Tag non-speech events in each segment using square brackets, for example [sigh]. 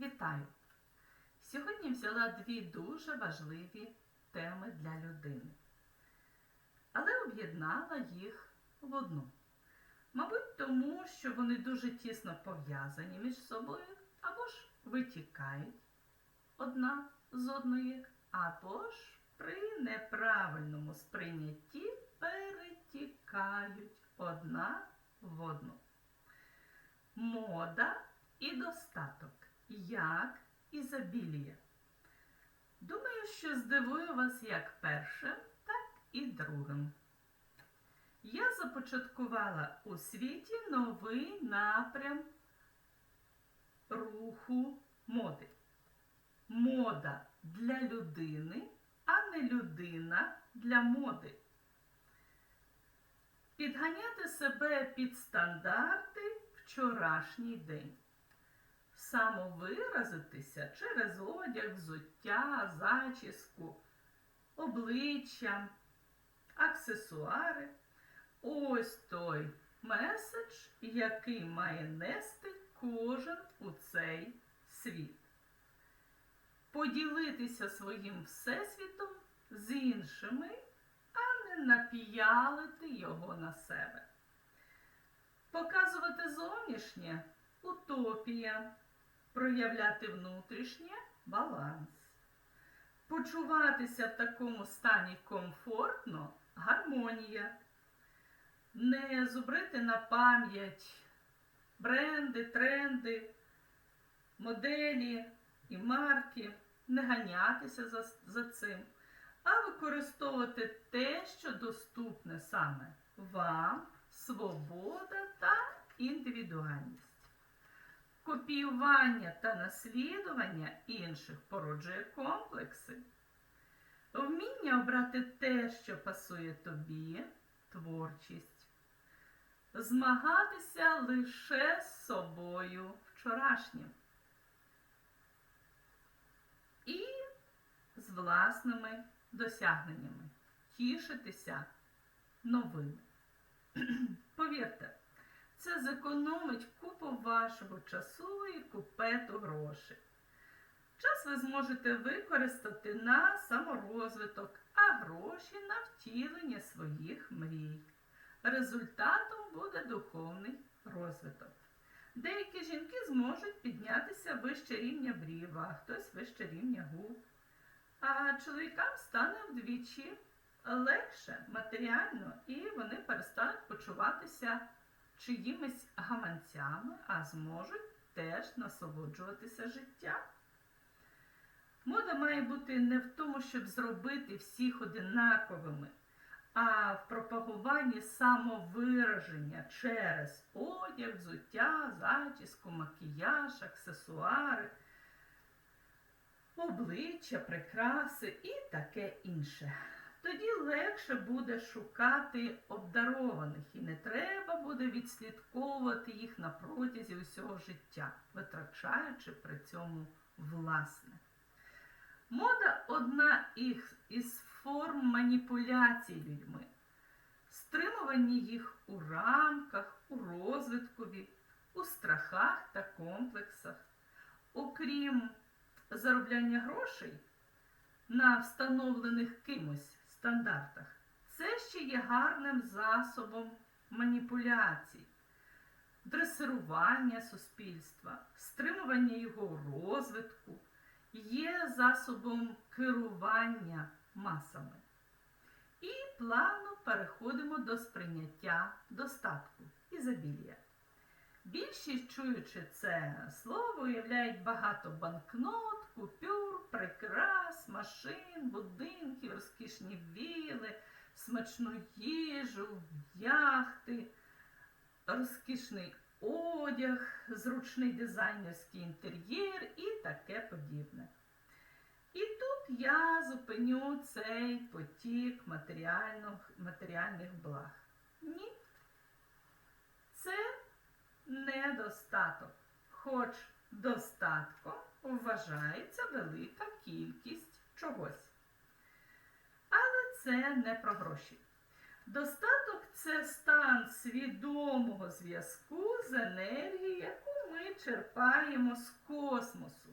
Вітаю! Сьогодні взяла дві дуже важливі теми для людини, але об'єднала їх в одну. Мабуть, тому що вони дуже тісно пов'язані між собою, або ж витікають одна з одної, або ж при неправильному сприйнятті перетікають одна в одну. Мода і достаток. Як ізобілія. Думаю, що здивую вас як першим, так і другим. Я започаткувала у світі новий напрям руху моди. Мода для людини, а не людина для моди. Підганяти себе під стандарти вчорашній день самовиразитися через одяг, взуття, зачіску, обличчя, аксесуари. Ось той меседж, який має нести кожен у цей світ. Поділитися своїм всесвітом з іншими, а не напіялити його на себе. Показувати зовнішнє утопія проявляти внутрішнє баланс. Почуватися в такому стані комфортно гармонія. Не зубрити на пам'ять бренди, тренди, моделі і марки, не ганятися за, за цим, а використовувати те, що доступне саме вам, свобода та індивідуальність. Копіювання та наслідування інших породжує комплекси. Вміння обрати те, що пасує тобі, творчість. Змагатися лише з собою вчорашнім. І з власними досягненнями. Тішитися новим. [clears throat] Повірте, це зекономить купу вашого часу і купету грошей. Час ви зможете використати на саморозвиток, а гроші на втілення своїх мрій. Результатом буде духовний розвиток. Деякі жінки зможуть піднятися вище рівня брів, а хтось вище рівня губ. А чоловікам стане вдвічі легше матеріально, і вони перестануть почуватися чиїмись гаманцями, а зможуть теж насолоджуватися життям. Мода має бути не в тому, щоб зробити всіх одинаковими, а в пропагуванні самовираження через одяг, взуття, зачіску, макіяж, аксесуари, обличчя, прикраси і таке інше. Тоді легше буде шукати обдарованих і не треба буде відслідковувати їх на протязі усього життя, витрачаючи при цьому власне. Мода одна із форм маніпуляцій людьми, стримування їх у рамках, у розвиткові, у страхах та комплексах. Окрім заробляння грошей на встановлених кимось стандартах. Це ще є гарним засобом маніпуляцій, дресирування суспільства, стримування його розвитку, є засобом керування масами. І плавно переходимо до сприйняття достатку ізобілія. Більшість, чуючи це слово, уявляють багато банкнот, купюр, прикрас, машин, будинків, розкішні віли, смачну їжу, яхти, розкішний одяг, зручний дизайнерський інтер'єр і таке подібне. І тут я зупиню цей потік матеріальних благ. Ні. Це недостаток, хоч достатком вважається велика кількість чогось. Але це не про гроші. Достаток це стан свідомого зв'язку з енергією, яку ми черпаємо з космосу.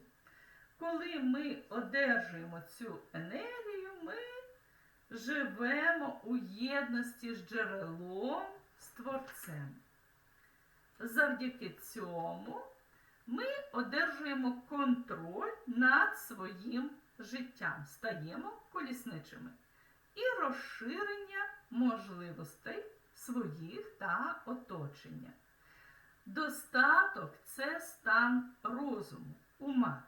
Коли ми одержуємо цю енергію, ми живемо у єдності з джерелом, з творцем. Завдяки цьому ми одержуємо контроль над своїм життям, стаємо колісничими і розширення можливостей своїх та оточення. Достаток це стан розуму, ума.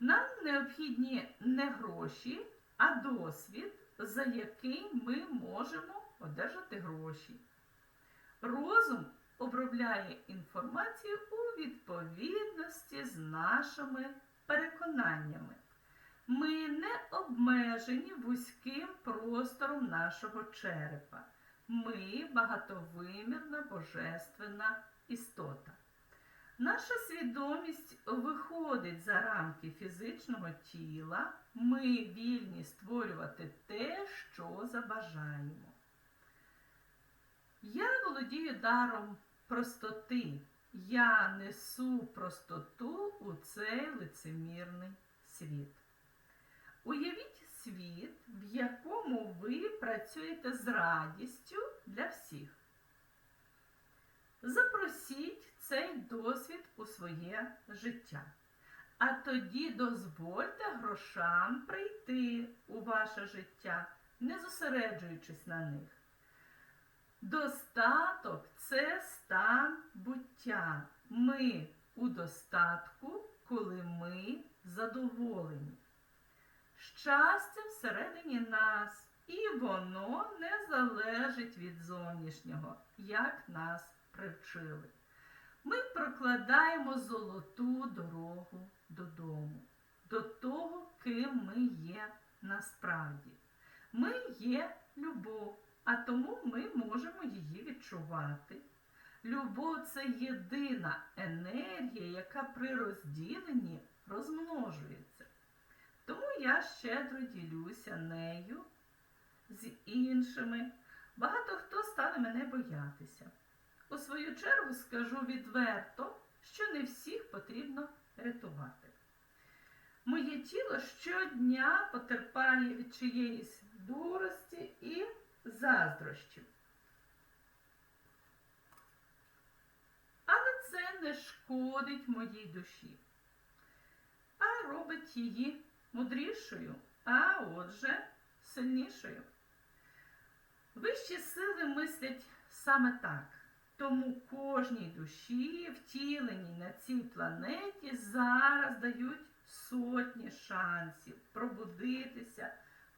Нам необхідні не гроші, а досвід, за який ми можемо одержати гроші. Розум обробляє інформацію у відповідності з нашими переконаннями. Ми не обмежені вузьким простором нашого черепа. Ми багатовимірна божественна істота. Наша свідомість виходить за рамки фізичного тіла. Ми вільні створювати те, що забажаємо. Я володію даром простоти. Я несу простоту у цей лицемірний світ. Уявіть світ, в якому ви працюєте з радістю для всіх. Запросіть цей досвід у своє життя. А тоді дозвольте грошам прийти у ваше життя, не зосереджуючись на них. Достаток це стан буття. Ми у достатку, коли ми задоволені. Щастя всередині нас, і воно не залежить від зовнішнього, як нас привчили. Ми прокладаємо золоту дорогу додому, до того, ким ми є насправді. Ми є любов, а тому ми можемо її відчувати. Любов це єдина енергія, яка при розділенні розмножується. Тому я щедро ділюся нею з іншими. Багато хто стане мене боятися. У свою чергу скажу відверто, що не всіх потрібно рятувати. Моє тіло щодня потерпає від чиєїсь дурості і заздрощів. Але це не шкодить моїй душі, а робить її мудрішою, а отже, сильнішою. Вищі сили мислять саме так. Тому кожній душі, втіленій на цій планеті, зараз дають сотні шансів пробудитися,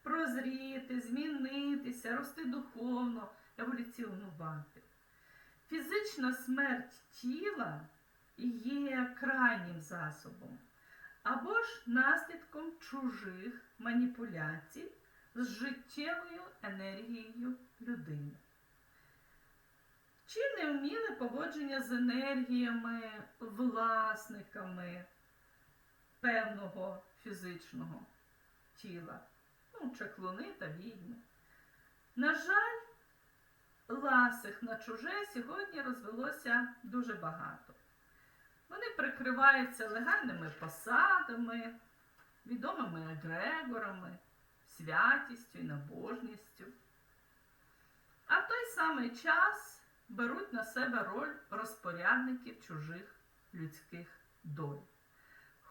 прозріти, змінитися, рости духовно, еволюціонувати. Фізична смерть тіла є крайнім засобом або ж наслідком чужих маніпуляцій з життєвою енергією людини. Чи невміле поводження з енергіями, власниками певного фізичного тіла, ну, чаклуни та відьми. На жаль, ласих на чуже сьогодні розвелося дуже багато. Вони прикриваються легальними посадами, відомими егрегорами, святістю і набожністю. А в той самий час беруть на себе роль розпорядників чужих людських доль.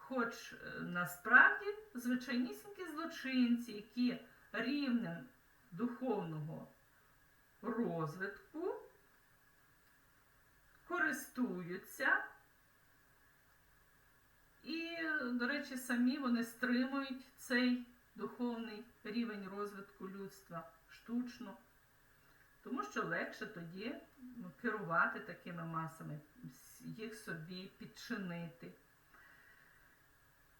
Хоч е, насправді звичайнісінькі злочинці, які рівнем духовного розвитку користуються, і, до речі, самі вони стримують цей духовний рівень розвитку людства штучно. Тому що легше тоді ну, керувати такими масами, їх собі підчинити.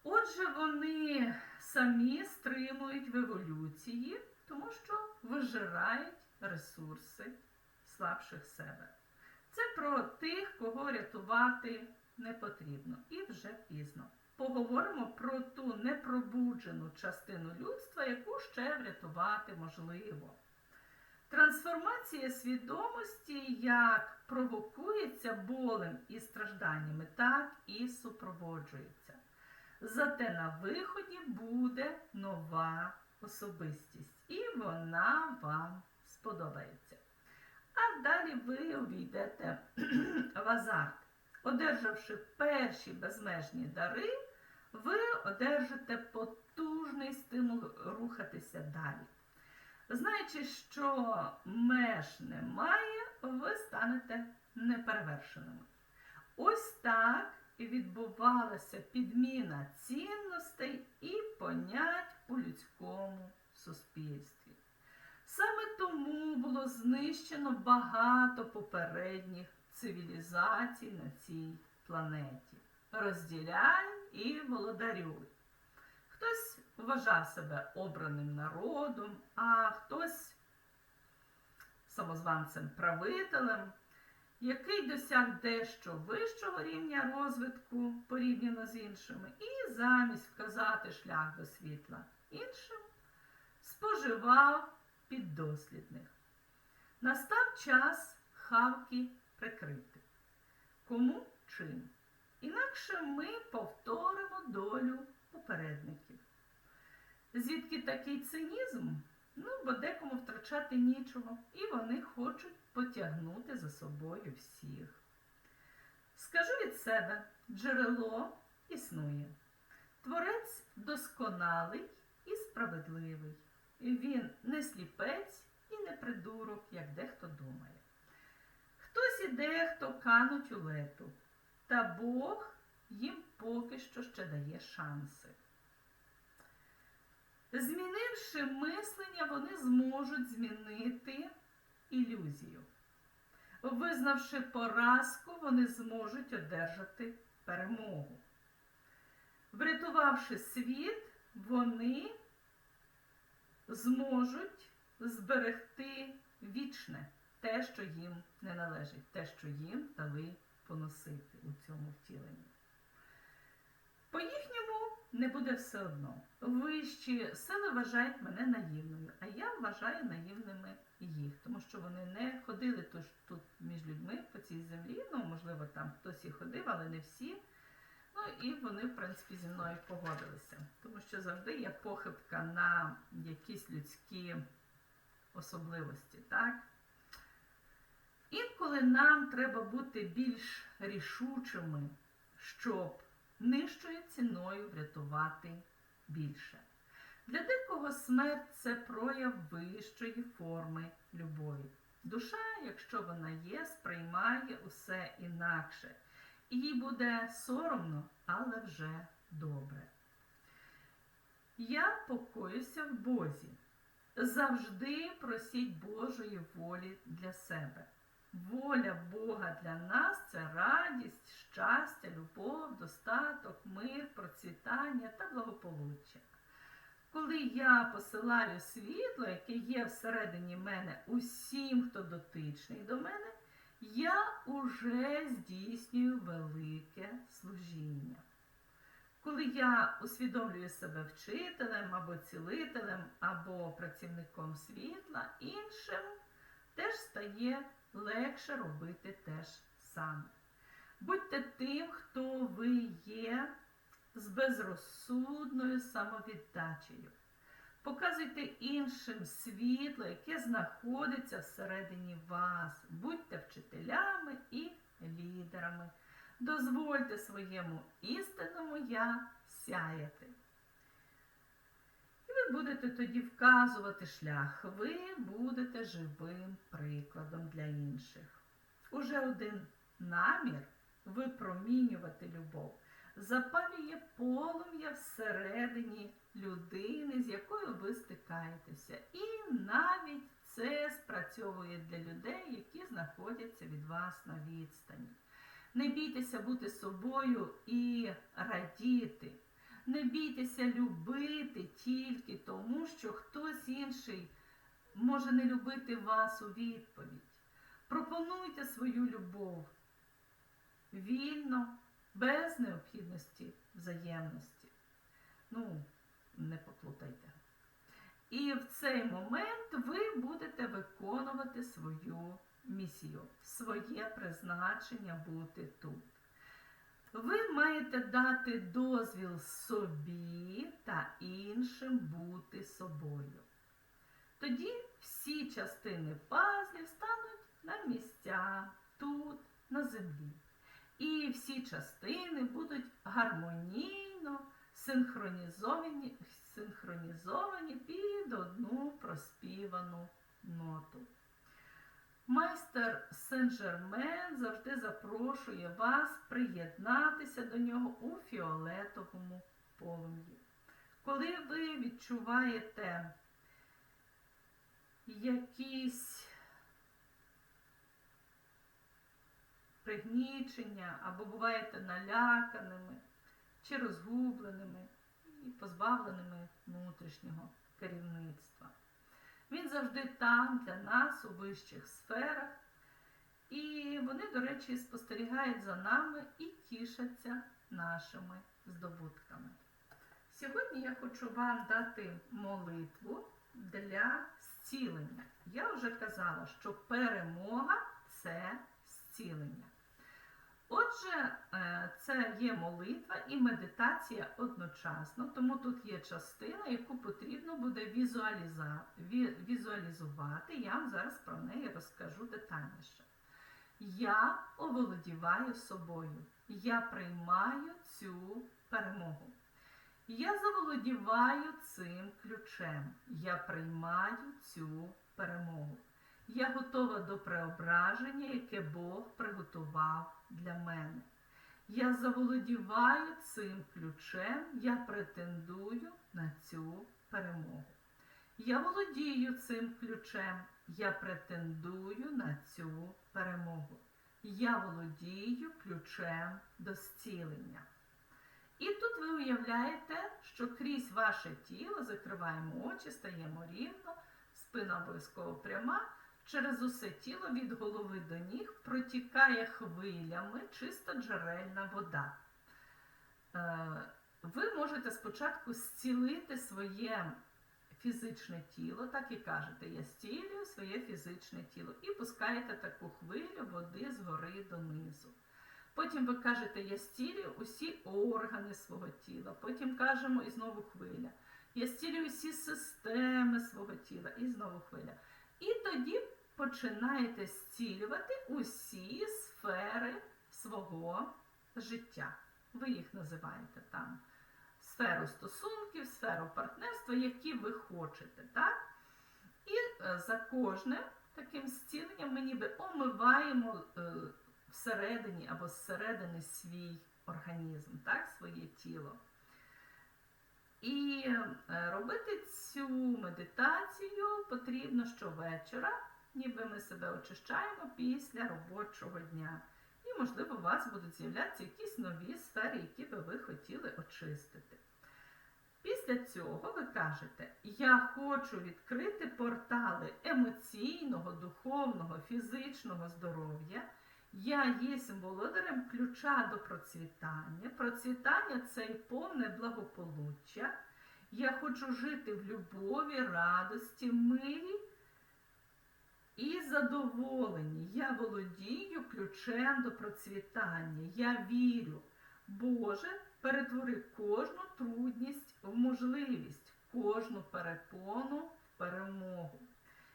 Отже, вони самі стримують в еволюції, тому що вижирають ресурси слабших себе. Це про тих, кого рятувати не потрібно. І вже пізно. Поговоримо про ту непробуджену частину людства, яку ще врятувати можливо. Трансформація свідомості як провокується болем і стражданнями, так і супроводжується. Зате на виході буде нова особистість, і вона вам сподобається. А далі ви увійдете [clears throat] в азарт. Одержавши перші безмежні дари, ви одержите потужний стимул рухатися далі. Знаючи, що меж немає, ви станете неперевершеними. Ось так відбувалася підміна цінностей і понять у людському суспільстві. Саме тому було знищено багато попередніх цивілізацій на цій планеті. Розділяй і володарюй. Хтось вважав себе обраним народом, а хтось самозванцем правителем, який досяг дещо вищого рівня розвитку порівняно з іншими, і замість вказати шлях до світла іншим, споживав піддослідних. Настав час хавки прикрити. Кому чим? Інакше ми повторимо долю попередників. Звідки такий цинізм? Ну, бо декому втрачати нічого, і вони хочуть потягнути за собою всіх. Скажу від себе, джерело існує. Творець досконалий і справедливий. Він не сліпець і не придурок, як дехто думає. Хтось і дехто кануть у лету, та Бог їм поки що ще дає шанси. Змінивши мислення, вони зможуть змінити ілюзію. Визнавши поразку, вони зможуть одержати перемогу. Врятувавши світ, вони зможуть зберегти вічне те, що їм не належить, те, що їм дали поносити у цьому втіленні. По їхньому не буде все одно. Вищі сили вважають мене наївною, а я вважаю наївними їх, тому що вони не ходили тож тут між людьми по цій землі. Ну, можливо, там хтось і ходив, але не всі. Ну і вони, в принципі, зі мною погодилися, тому що завжди є похибка на якісь людські особливості, так? Інколи нам треба бути більш рішучими, щоб нижчою ціною врятувати більше. Для декого смерть це прояв вищої форми любові. Душа, якщо вона є, сприймає усе інакше. І їй буде соромно, але вже добре. Я покоюся в Бозі. Завжди просіть Божої волі для себе. Воля Бога для нас це радість, щастя, любов, достаток, мир, процвітання та благополуччя. Коли я посилаю світло, яке є всередині мене усім, хто дотичний до мене, я уже здійснюю велике служіння. Коли я усвідомлюю себе вчителем або цілителем, або працівником світла, іншим теж стає легше робити те ж саме. Будьте тим, хто ви є з безрозсудною самовіддачею. Показуйте іншим світло, яке знаходиться всередині вас. Будьте вчителями і лідерами. Дозвольте своєму істинному я сяяти. Будете тоді вказувати шлях. Ви будете живим прикладом для інших. Уже один намір випромінювати любов запалює полум'я всередині людини, з якою ви стикаєтеся. І навіть це спрацьовує для людей, які знаходяться від вас на відстані. Не бійтеся бути собою і радіти. Не бійтеся любити тільки тому, що хтось інший може не любити вас у відповідь. Пропонуйте свою любов вільно, без необхідності взаємності. Ну, не поплутайте. І в цей момент ви будете виконувати свою місію, своє призначення бути тут. Ви маєте дати дозвіл собі та іншим бути собою. Тоді всі частини пазлів стануть на місця тут, на землі. І всі частини будуть гармонійно синхронізовані, синхронізовані під одну проспівану ноту. Майстер Сен-Жермен завжди запрошує вас приєднатися до нього у фіолетовому полум'ї. Коли ви відчуваєте якісь пригнічення або буваєте наляканими чи розгубленими і позбавленими внутрішнього керівництва. Він завжди там для нас у вищих сферах, і вони, до речі, спостерігають за нами і тішаться нашими здобутками. Сьогодні я хочу вам дати молитву для зцілення. Я вже казала, що перемога це зцілення. Отже, е, це є молитва і медитація одночасно, тому тут є частина, яку потрібно буде візуалізувати. Я вам зараз про неї розкажу детальніше. Я оволодіваю собою. Я приймаю цю перемогу. Я заволодіваю цим ключем. Я приймаю цю перемогу. Я готова до преображення, яке Бог приготував для мене. Я заволодіваю цим ключем, я претендую на цю перемогу. Я володію цим ключем, я претендую на цю перемогу. Я володію ключем до зцілення. І тут ви уявляєте, що крізь ваше тіло закриваємо очі, стаємо рівно, спина обов'язково пряма. Через усе тіло від голови до ніг протікає хвилями чиста джерельна вода. Е, Ви можете спочатку зцілити своє фізичне тіло, так і кажете, я зцілюю своє фізичне тіло. І пускаєте таку хвилю води згори донизу. Потім ви кажете, я зцілюю усі органи свого тіла. Потім кажемо і знову хвиля. Я зцілюю всі системи свого тіла, і знову хвиля. І тоді починаєте зцілювати усі сфери свого життя. Ви їх називаєте там сферу стосунків, сферу партнерства, які ви хочете. так? І е, за кожним таким зціленням ми ніби омиваємо е, всередині або зсередини свій організм, так? своє тіло. І е, робити цю медитацію потрібно щовечора, ніби ми себе очищаємо після робочого дня. І, можливо, у вас будуть з'являтися якісь нові сфери, які би ви хотіли очистити. Після цього ви кажете, я хочу відкрити портали емоційного, духовного, фізичного здоров'я. Я є володарем ключа до процвітання. Процвітання це і повне благополуччя. Я хочу жити в любові, радості, мирі і задоволенні. Я володію ключем до процвітання. Я вірю. Боже, перетвори кожну трудність в можливість, кожну перепону в перемогу.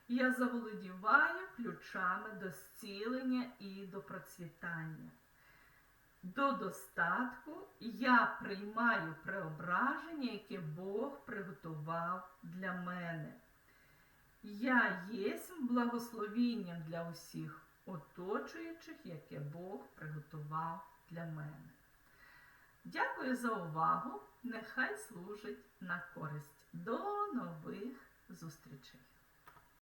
Я заволодіваю ключами до зцілення і до процвітання. До достатку я приймаю преображення, яке Бог приготував для мене. Я єсмь благословінням для усіх оточуючих, яке Бог приготував для мене. Дякую за увагу. Нехай служить на користь. До нових зустрічей!